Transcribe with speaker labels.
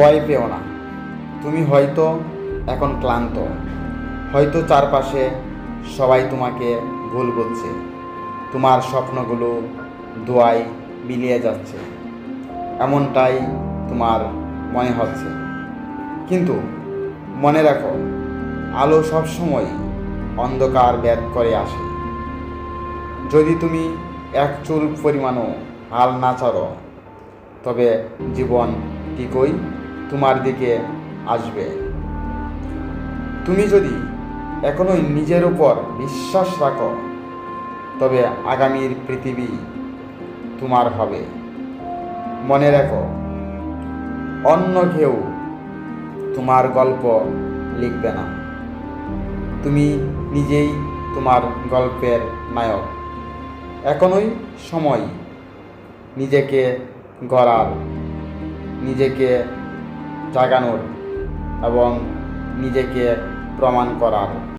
Speaker 1: ভয় পেও না। তুমি হয়তো এখন ক্লান্ত। হয়তো চারপাশে সবাই তোমাকে ভুল বুঝছে তোমার স্বপ্নগুলো দোয়ায় মিলিয়ে যাচ্ছে। এমনটাই তোমার মনে হচ্ছে। কিন্তু মনে রাখো, আলো সবসময় অন্ধকার ব্যাদ করে আসে। যদি তুমি এক চুল পরিমাণও হাল না ছাড়ো, তবে জীবন ঠিকই তোমার দিকে আসবে। তুমি যদি এখনোই নিজের উপর বিশ্বাস রাখো, তবে আগামীর পৃথিবী তোমার হবে। মনে রাখো, অন্য কেউ তোমার গল্প লিখবে না। তুমি নিজেই তোমার গল্পের নায়ক। এখনই সময় নিজেকে গড়ার, নিজেকে জাগানোর এবং নিজেকে প্রমাণ করার।